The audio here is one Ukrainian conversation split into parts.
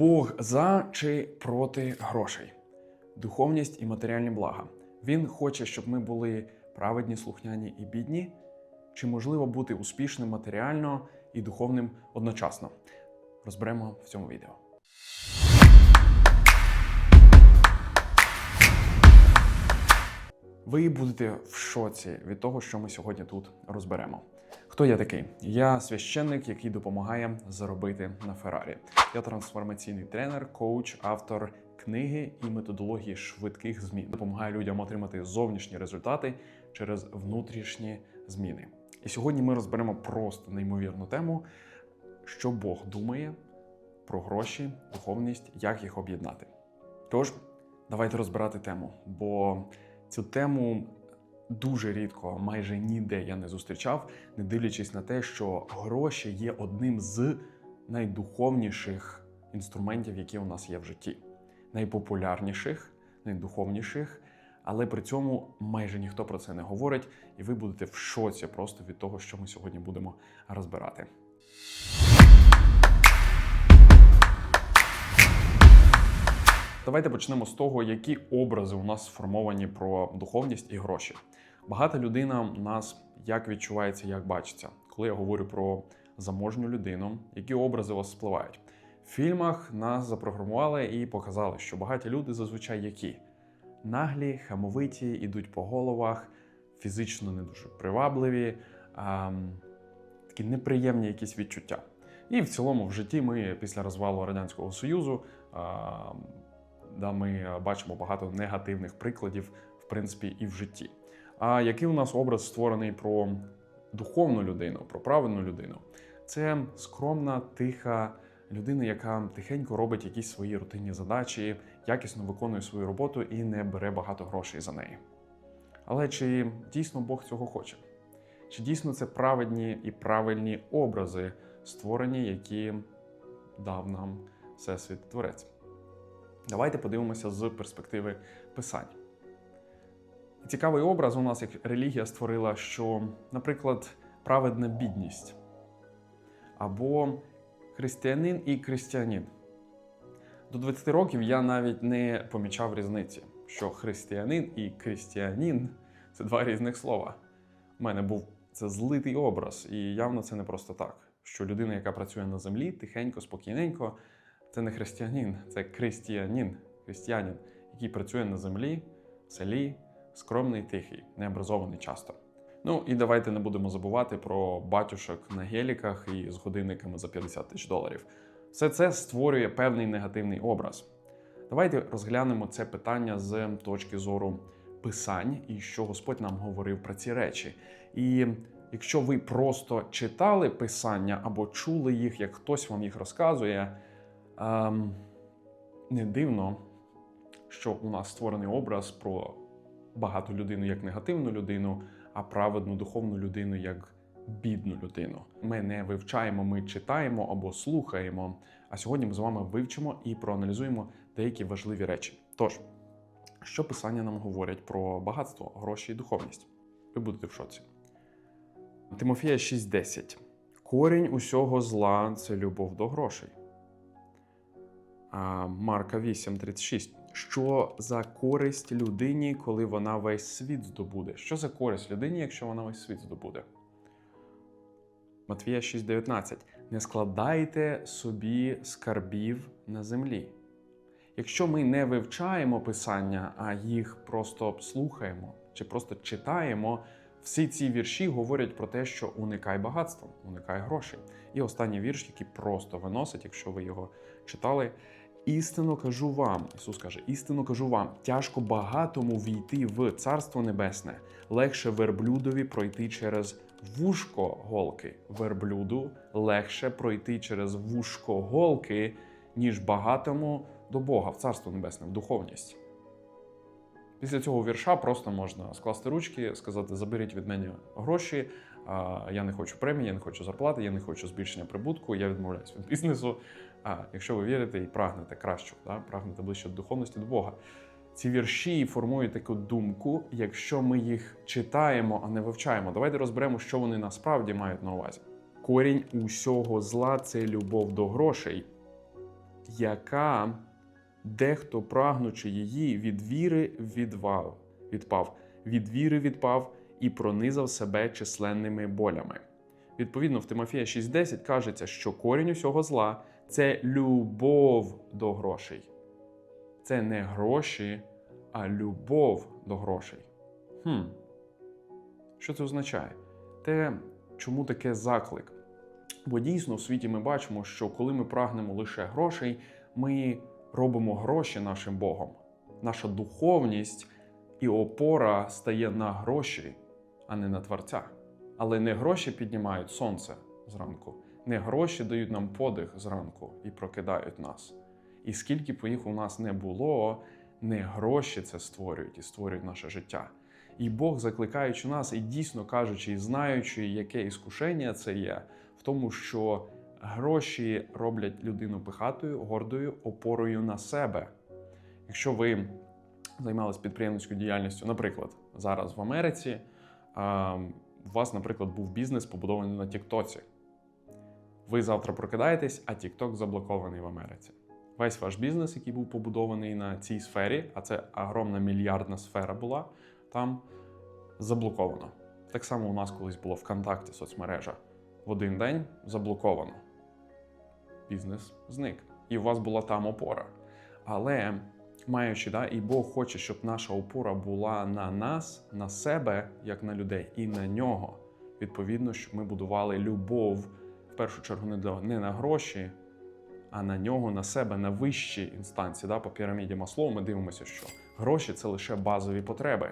Бог за чи проти грошей, духовність і матеріальні блага. Він хоче, щоб ми були праведні, слухняні і бідні, чи можливо бути успішним матеріально і духовним одночасно. Розберемо в цьому відео. Ви будете в шоці від того, що ми сьогодні тут розберемо. Хто я такий? Я священник, який допомагає заробити на Феррарі. Я трансформаційний тренер, коуч, автор книги і методології швидких змін. Допомагаю людям отримати зовнішні результати через внутрішні зміни. І сьогодні ми розберемо просто неймовірну тему, що Бог думає про гроші, духовність, як їх об'єднати. Тож, давайте розбирати тему, бо цю тему дуже рідко, майже ніде я не зустрічав, не дивлячись на те, що гроші є одним з найдуховніших інструментів, які у нас є в житті, найпопулярніших, найдуховніших. Але при цьому майже ніхто про це не говорить, і ви будете в шоці просто від того, що ми сьогодні будемо розбирати. Давайте почнемо з того, які образи у нас сформовані про духовність і гроші. Багата людина у нас як відчувається, як бачиться. Коли я говорю про заможню людину, які образи у вас спливають. В фільмах нас запрограмували і показали, що багаті люди зазвичай які наглі, хамовиті, ідуть по головах, фізично не дуже привабливі, а, такі неприємні якісь відчуття. І в цілому в житті ми після розвалу Радянського Союзу а, да, ми бачимо багато негативних прикладів, в принципі, і в житті. А який у нас образ створений про духовну людину, про правильну людину? Це скромна, тиха людина, яка тихенько робить якісь свої рутинні задачі, якісно виконує свою роботу і не бере багато грошей за неї. Але чи дійсно Бог цього хоче? Чи дійсно це праведні і правильні образи, створені, які дав нам Всесвіт Творець? Давайте подивимося з перспективи писань. Цікавий образ у нас, як релігія створила, що, наприклад, праведна бідність або християнин і християнин. До 20 років я навіть не помічав різниці, що християнин і християнин це два різних слова. У мене був це злитий образ, і явно це не просто так. Що людина, яка працює на землі, тихенько, спокійненько, це не християнин, це християнин, християнин, який працює на землі, в селі, скромний, тихий, необразований часто. Ну і давайте не будемо забувати про батюшок на геліках і з годинниками за 50 тисяч доларів. Все це створює певний негативний образ. Давайте розглянемо це питання з точки зору писань і що Господь нам говорив про ці речі. І якщо ви просто читали писання або чули їх, як хтось вам їх розказує, ем, не дивно, що у нас створений образ про багату людину як негативну людину, а праведну духовну людину як бідну людину. Ми не вивчаємо, ми читаємо або слухаємо. А сьогодні ми з вами вивчимо і проаналізуємо деякі важливі речі. Тож, що писання нам говорять про багатство, гроші і духовність? Ви будете в шоці. Тимофія 6:10. Корінь усього зла це любов до грошей. А Марка 8:36. Що за користь людині, коли вона весь світ здобуде? Що за користь людині, якщо вона весь світ здобуде? Матвія 6:19. Не складайте собі скарбів на землі. Якщо ми не вивчаємо писання, а їх просто слухаємо чи просто читаємо, всі ці вірші говорять про те, що уникай багатства, уникай грошей. І останній вірш, який просто виносить, якщо ви його читали. Істинно кажу вам, Ісус каже, істинно кажу вам, тяжко багатому війти в Царство Небесне, легше верблюдові пройти через вушко голки. Верблюду легше пройти через вушко голки, ніж багатому до Бога в Царство Небесне, в духовність. Після цього вірша просто можна скласти ручки, сказати: заберіть від мене гроші. Я не хочу премії, я не хочу зарплати, я не хочу збільшення прибутку, я відмовляюся від бізнесу. А якщо ви вірите і прагнете кращого, да? прагнете ближче до духовності до Бога. Ці вірші формують таку думку, якщо ми їх читаємо, а не вивчаємо. Давайте розберемо, що вони насправді мають на увазі. Корінь усього зла це любов до грошей. яка дехто, прагнучи її, від віри відвав, відпав, від віри відпав і пронизав себе численними болями. Відповідно, в Тимофія 6:10 кажеться, що корінь усього зла це любов до грошей. Це не гроші, а любов до грошей. Хм. Що це означає? Те, чому таке заклик? Бо дійсно в світі ми бачимо, що коли ми прагнемо лише грошей, ми робимо гроші нашим Богом. Наша духовність і опора стає на гроші, а не на Творця. Але не гроші піднімають сонце зранку, не гроші дають нам подих зранку і прокидають нас. І скільки б їх у нас не було, не гроші це створюють і створюють наше життя. І Бог, закликаючи нас, і дійсно кажучи, і знаючи, яке іскушення це є, в тому, що гроші роблять людину пихатою, гордою, опорою на себе. Якщо ви займалися підприємницькою діяльністю, наприклад, зараз в Америці, у вас, наприклад, був бізнес побудований на Тіктоці. Ви завтра прокидаєтесь, а Тікток заблокований в Америці. Весь ваш бізнес, який був побудований на цій сфері, а це огромна мільярдна сфера була, там заблоковано. Так само у нас колись було ВКонтакті соцмережа. В один день заблоковано. Бізнес зник. І у вас була там опора. Але маючи, да, і Бог хоче, щоб наша опора була на нас, на себе, як на людей, і на нього. Відповідно, щоб ми будували любов в першу чергу не, для, не на гроші, а на нього, на себе, на вищій інстанції. Да? По піраміді Маслоу ми дивимося, що гроші це лише базові потреби.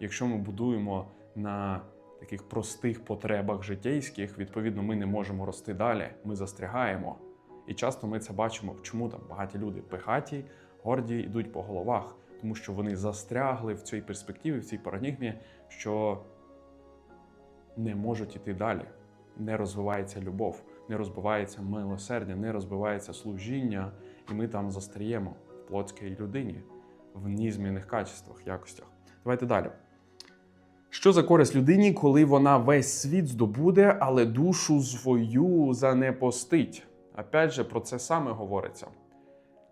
Якщо ми будуємо на таких простих потребах житейських, відповідно, ми не можемо рости далі, ми застрягаємо. І часто ми це бачимо, чому там багаті люди пихаті, горді йдуть по головах, тому що вони застрягли в цій перспективі, в цій парадигмі, що не можуть іти далі. Не розвивається любов, не розвивається милосердя, не розвивається служіння, і ми там застряємо в плотській людині, в нізмінних качествах, якостях. Давайте далі. Що за користь людині, коли вона весь світ здобуде, але душу свою занепостить? Опять же, про це саме говориться.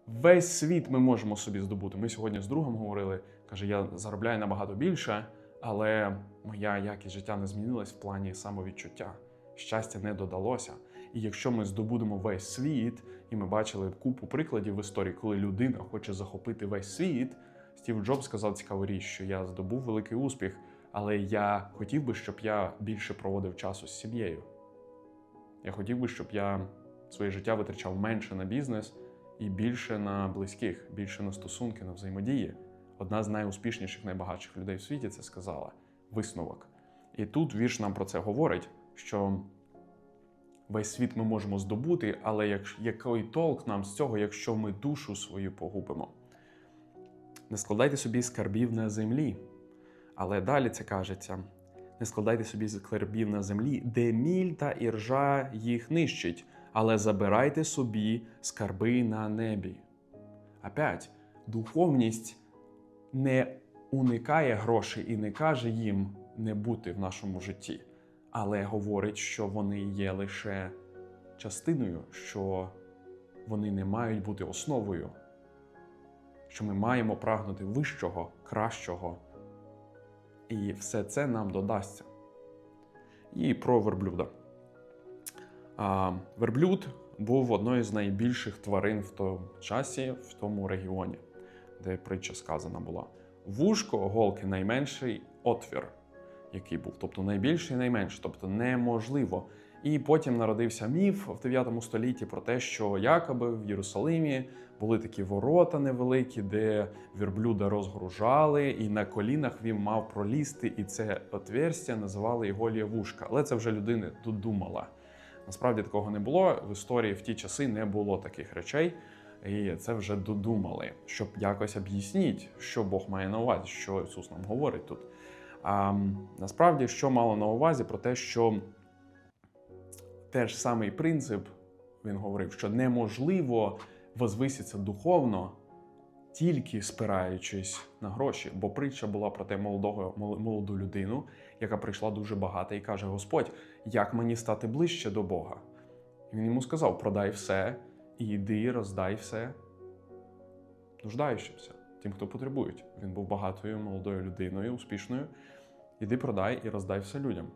Весь світ ми можемо собі здобути. Ми сьогодні з другом говорили, каже, я заробляю набагато більше, але моя якість життя не змінилась в плані самовідчуття. Щастя не додалося. І якщо ми здобудемо весь світ, і ми бачили купу прикладів в історії, коли людина хоче захопити весь світ, Стів Джобс сказав цікаву річ, що я здобув великий успіх, але я хотів би, щоб я більше проводив часу з сім'єю. Я хотів би, щоб я своє життя витрачав менше на бізнес і більше на близьких, більше на стосунки, на взаємодії. Одна з найуспішніших, найбагатших людей в світі це сказала висновок. І тут вірш нам про це говорить, що весь світ ми можемо здобути, але як, який толк нам з цього, якщо ми душу свою погубимо? Не складайте собі скарбів на землі. Але далі це кажеться: не складайте собі скарбів на землі, де міль та іржа їх нищить, але забирайте собі скарби на небі. Опять, духовність не уникає грошей і не каже їм не бути в нашому житті, але говорить, що вони є лише частиною, що вони не мають бути основою, що ми маємо прагнути вищого, кращого. І все це нам додасться. І про верблюда. Верблюд був одною з найбільших тварин в тому часі, в тому регіоні, де притча сказана була. Вушко голки найменший отвір, який був, тобто найбільший і найменший, тобто неможливо. І потім народився міф в 9 столітті про те, що якоби в Єрусалимі були такі ворота невеликі, де вірблюда розгружали, і на колінах він мав пролізти, і це отверстя називали його лівушка. Але це вже людина додумала. Насправді такого не було. В історії в ті часи не було таких речей, і це вже додумали, щоб якось об'ясніть, що Бог має на увазі, що Ісус нам говорить тут. А насправді, що мало на увазі, про те, що теж самий принцип він говорив, що неможливо возвиситися духовно, тільки спираючись на гроші. Бо притча була про те молодого, молоду людину, яка прийшла дуже багата і каже: Господь, як мені стати ближче до Бога? І він йому сказав: продай все і йди, роздай все нуждаючимся, тим, хто потребують. Він був багатою молодою людиною, успішною. Іди продай і роздай все людям.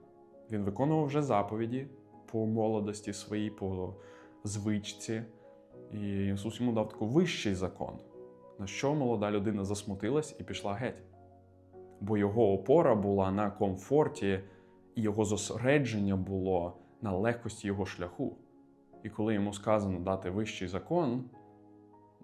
Він виконував вже заповіді по молодості своїй, по звичці. І Ісус йому дав такий вищий закон, на що молода людина засмутилась і пішла геть. Бо його опора була на комфорті, і його зосередження було на легкості його шляху. І коли йому сказано дати вищий закон,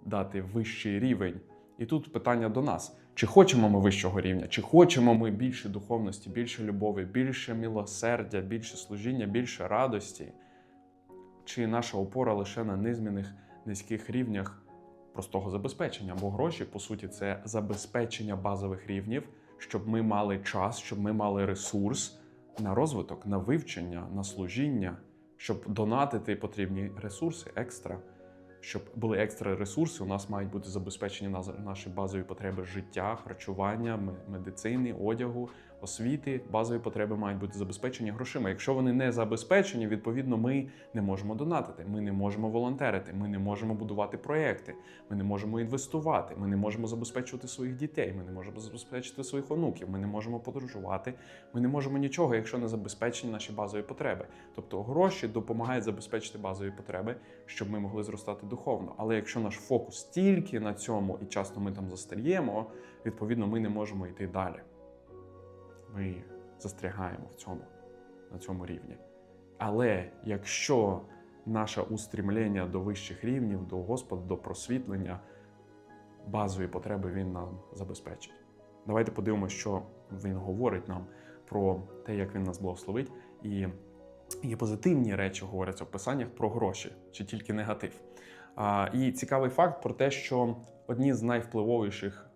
дати вищий рівень. І тут питання до нас: чи хочемо ми вищого рівня, чи хочемо ми більше духовності, більше любові, більше милосердя, більше служіння, більше радості, чи наша опора лише на низменних низьких рівнях простого забезпечення? Бо гроші, по суті, це забезпечення базових рівнів, щоб ми мали час, щоб ми мали ресурс на розвиток, на вивчення, на служіння, щоб донатити потрібні ресурси екстра щоб були екстра ресурси, у нас мають бути забезпечені наші базові потреби життя, харчування, медицини, одягу, освіти. Базові потреби мають бути забезпечені грошима. Якщо вони не забезпечені, відповідно, ми не можемо донатити, ми не можемо волонтерити, ми не можемо будувати проекти, ми не можемо інвестувати, ми не можемо забезпечувати своїх дітей, ми не можемо забезпечити своїх онуків, ми не можемо подорожувати, ми не можемо нічого, якщо не забезпечені наші базові потреби. Тобто гроші допомагають забезпечити базові потреби, щоб ми могли зростати духовно. Але якщо наш фокус тільки на цьому і часто ми там застаємо, відповідно, ми не можемо йти далі. Ми застрягаємо в цьому, на цьому рівні. Але якщо наше устрімлення до вищих рівнів, до Господа, до просвітлення, базові потреби Він нам забезпечить. Давайте подивимося, що він говорить нам про те, як він нас благословить. І є позитивні речі, говоряться в писаннях про гроші, чи тільки негатив. І цікавий факт про те, що одні з найвпливовіших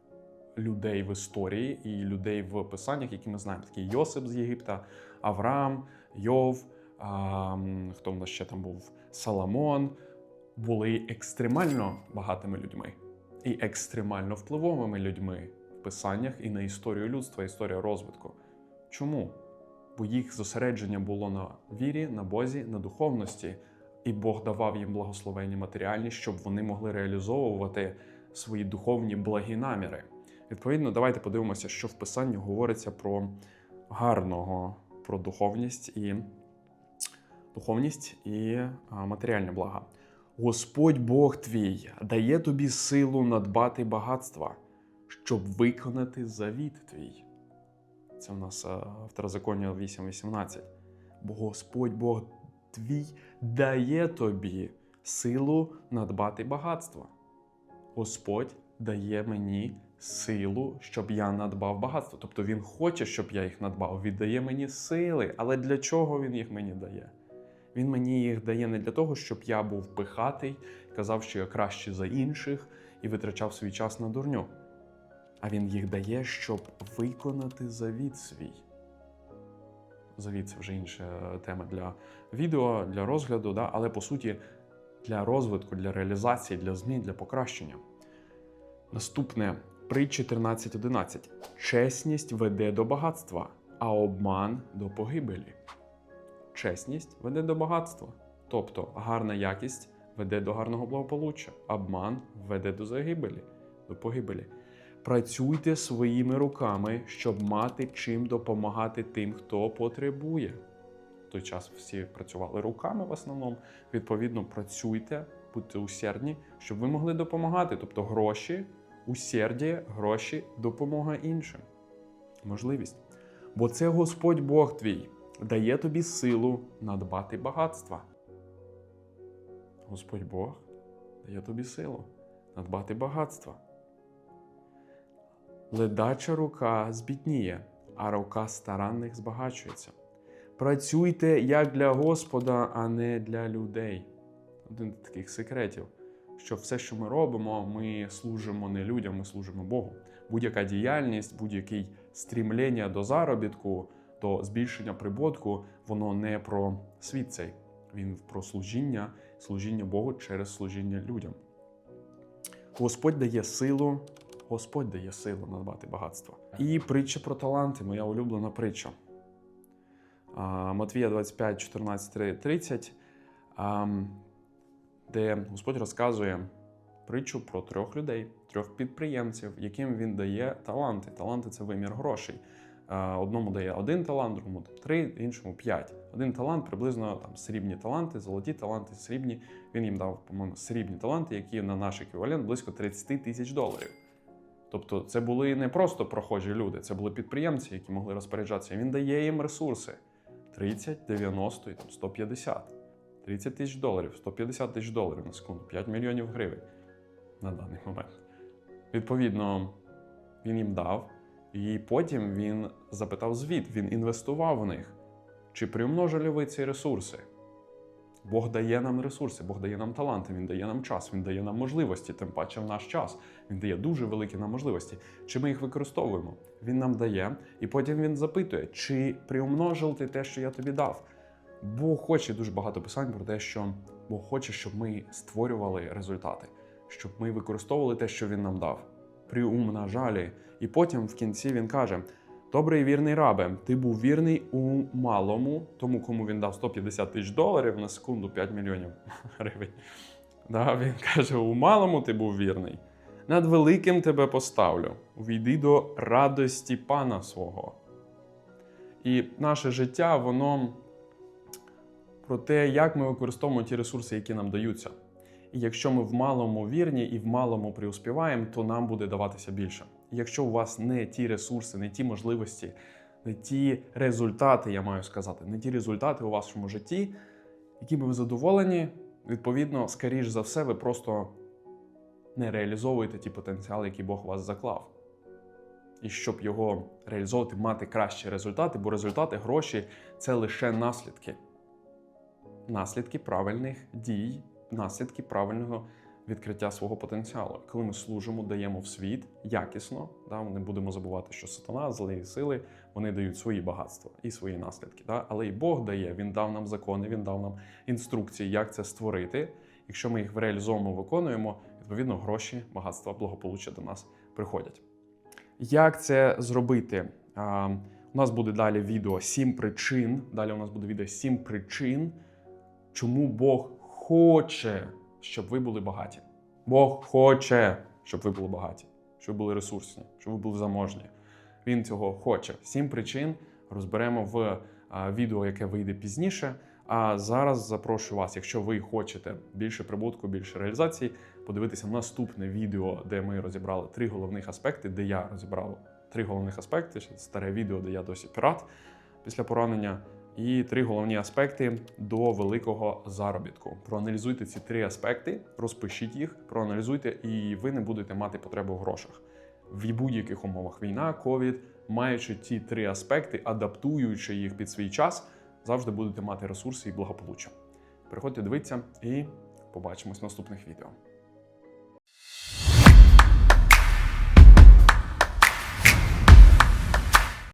людей в історії і людей в писаннях, які ми знаємо, такі Йосип з Єгипта, Авраам, Йов, а, хто в нас ще там був Саламон, були екстремально багатими людьми і екстремально впливовими людьми в писаннях і на історію людства, історію розвитку. Чому? Бо їх зосередження було на вірі, на Бозі, на духовності, і Бог давав їм благословення матеріальні, щоб вони могли реалізовувати свої духовні благі наміри. Відповідно, давайте подивимося, що в Писанні говориться про гарного, про духовність і духовність і а, матеріальні блага. Господь Бог твій дає тобі силу надбати багатства, щоб виконати завіт твій. Це в нас е, Второзаконня 8.18. Бо Господь Бог твій дає тобі силу надбати багатства. Господь дає мені силу, щоб я надбав багатство. Тобто Він хоче, щоб я їх надбав. Віддає мені сили. Але для чого він їх мені дає? Він мені їх дає не для того, щоб я був пихатий, казав, що я кращий за інших і витрачав свій час на дурню. А він їх дає, щоб виконати завіт свій. Завіт це вже інша тема для відео, для розгляду, да? але по суті для розвитку, для реалізації, для змін, для покращення. Наступне притчі 13.11. Чесність веде до багатства, а обман до погибелі. Чесність веде до багатства. Тобто гарна якість веде до гарного благополуччя, обман веде до загибелі, до погибелі. Працюйте своїми руками, щоб мати чим допомагати тим, хто потребує. В той час всі працювали руками в основному. Відповідно, працюйте, будьте усердні, щоб ви могли допомагати. Тобто гроші, усердя, гроші, допомога іншим. Можливість. Бо це Господь Бог твій дає тобі силу надбати багатства. Господь Бог дає тобі силу надбати багатства. Ледача рука збідніє, а рука старанних збагачується. Працюйте як для Господа, а не для людей. Один з таких секретів, що все, що ми робимо, ми служимо не людям, ми служимо Богу. Будь-яка діяльність, будь-яке стрімлення до заробітку, до збільшення прибутку, воно не про світ цей. Він про служіння, служіння Богу через служіння людям. Господь дає силу, Господь дає силу надбати багатство. І притча про таланти, моя улюблена притча. Матвія 25, 14, 30. Де Господь розказує притчу про трьох людей, трьох підприємців, яким він дає таланти. Таланти це вимір грошей. Одному дає один талант, другому три, іншому п'ять. Один талант приблизно там срібні таланти, золоті таланти, срібні. Він їм дав, по-моєму, срібні таланти, які на наш еквівалент близько 30 тисяч доларів. Тобто, це були не просто прохожі люди, це були підприємці, які могли розпоряджатися. Він дає їм ресурси: 30, 90 і там 150. 30 тисяч доларів, 150 тисяч доларів на секунду, 5 мільйонів гривень на даний момент. Відповідно, він їм дав, і потім він запитав звіт, він інвестував в них. Чи приумножили ви ці ресурси? Бог дає нам ресурси, Бог дає нам таланти, Він дає нам час, Він дає нам можливості, тим паче в наш час. Він дає дуже великі нам можливості. Чи ми їх використовуємо? Він нам дає, і потім він запитує, чи приумножив ти те, що я тобі дав. Бог хоче дуже багато писань про те, що Бог хоче, щоб ми створювали результати, щоб ми використовували те, що він нам дав. Приумножалі. І потім в кінці він каже: Добрий вірний рабе, ти був вірний у малому, тому кому він дав 150 тисяч доларів на секунду 5 мільйонів гривень. Да, він каже: у малому ти був вірний. Над великим тебе поставлю. Увійди до радості пана свого. І наше життя, воно про те, як ми використовуємо ті ресурси, які нам даються. І якщо ми в малому вірні і в малому преуспіваємо, то нам буде даватися більше. Якщо у вас не ті ресурси, не ті можливості, не ті результати, я маю сказати, не ті результати у вашому житті, якими ви задоволені, відповідно, скоріш за все, ви просто не реалізовуєте ті потенціали, які Бог вас заклав. І щоб його реалізовувати, мати кращі результати, бо результати, гроші це лише наслідки. Наслідки правильних дій, наслідки правильного відкриття свого потенціалу. Коли ми служимо, даємо в світ якісно, да, не будемо забувати, що сатана, злі сили, вони дають свої багатства і свої наслідки. Да? Але і Бог дає, Він дав нам закони, Він дав нам інструкції, як це створити. Якщо ми їх реалізовуємо, виконуємо, відповідно, гроші, багатства, благополуччя до нас приходять. Як це зробити? У нас буде далі відео сім причин. Далі у нас буде відео сім причин, чому Бог хоче, щоб ви були багаті. Бог хоче, щоб ви були багаті, щоб ви були ресурсні, щоб ви були заможні. Він цього хоче. Сім причин розберемо в відео, яке вийде пізніше. А зараз запрошую вас, якщо ви хочете більше прибутку, більше реалізації, подивитися наступне відео, де ми розібрали три головних аспекти, де я розібрав три головних аспекти. Старе відео, де я досі пірат після поранення. І три головні аспекти до великого заробітку. Проаналізуйте ці три аспекти, розпишіть їх, проаналізуйте, і ви не будете мати потреби в грошах. В будь-яких умовах війна, ковід, маючи ті три аспекти, адаптуючи їх під свій час, завжди будете мати ресурси і благополуччя. Приходьте дивитися і побачимось в наступних відео.